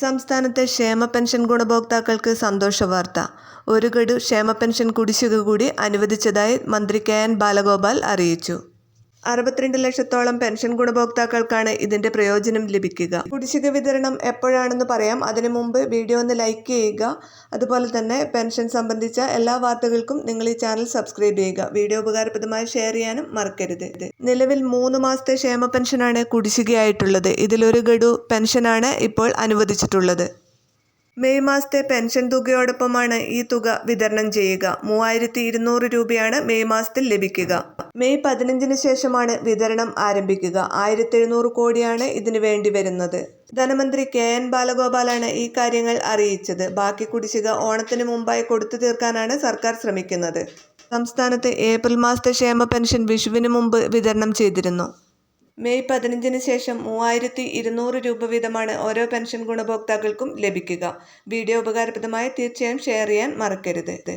സംസ്ഥാനത്തെ ക്ഷേമ പെൻഷൻ ഗുണഭോക്താക്കൾക്ക് സന്തോഷ വാർത്ത. ഒരു ഗഡു ക്ഷേമ പെൻഷൻ കുടിശ്ശിക കൂടി അനുവദിച്ചതായി മന്ത്രി കെ എൻ ബാലഗോപാൽ അറിയിച്ചു. അറുപത്തിരണ്ട് ലക്ഷത്തോളം പെൻഷൻ ഗുണഭോക്താക്കൾക്കാണ് ഇതിന്റെ പ്രയോജനം ലഭിക്കുക. കുടിശ്ശിക വിതരണം എപ്പോഴാണെന്ന് പറയാം. അതിനു മുമ്പ് വീഡിയോ ഒന്ന് ലൈക്ക് ചെയ്യുക. അതുപോലെ തന്നെ പെൻഷൻ സംബന്ധിച്ച എല്ലാ വാർത്തകൾക്കും നിങ്ങൾ ഈ ചാനൽ സബ്സ്ക്രൈബ് ചെയ്യുക. വീഡിയോ ഉപകാരപ്രദമായി ഷെയർ ചെയ്യാനും മറക്കരുത്. നിലവിൽ മൂന്ന് മാസത്തെ ക്ഷേമ പെൻഷനാണ് കുടിശ്ശികയായിട്ടുള്ളത്. ഇതിലൊരു ഗഡു പെൻഷനാണ് ഇപ്പോൾ അനുവദിച്ചിട്ടുള്ളത്. മെയ് മാസത്തെ പെൻഷൻ തുകയോടൊപ്പമാണ് ഈ തുക വിതരണം ചെയ്യുക. മൂവായിരത്തി ഇരുന്നൂറ് രൂപയാണ് മെയ് മാസത്തിൽ ലഭിക്കുക. മെയ് പതിനഞ്ചിന് ശേഷമാണ് വിതരണം ആരംഭിക്കുക. ആയിരത്തി എഴുന്നൂറ് കോടിയാണ് ഇതിനു വേണ്ടി വരുന്നത്. ധനമന്ത്രി കെ എൻ ബാലഗോപാലാണ് ഈ കാര്യങ്ങൾ അറിയിച്ചത്. ബാക്കി കുടിശ്ശിക ഓണത്തിന് മുമ്പായി കൊടുത്തു തീർക്കാനാണ് സർക്കാർ ശ്രമിക്കുന്നത്. സംസ്ഥാനത്ത് ഏപ്രിൽ മാസത്തെ ക്ഷേമ പെൻഷൻ വിഷുവിന് മുമ്പ് വിതരണം ചെയ്തിരുന്നു. മെയ് പതിനഞ്ചിന് ശേഷം മൂവായിരത്തി ഇരുന്നൂറ് രൂപ വീതമാണ് ഓരോ പെൻഷൻ ഗുണഭോക്താക്കൾക്കും ലഭിക്കുക. വീഡിയോ ഉപകാരപ്രദമായ തീർച്ചയായും ഷെയർ ചെയ്യാൻ മറക്കരുത്.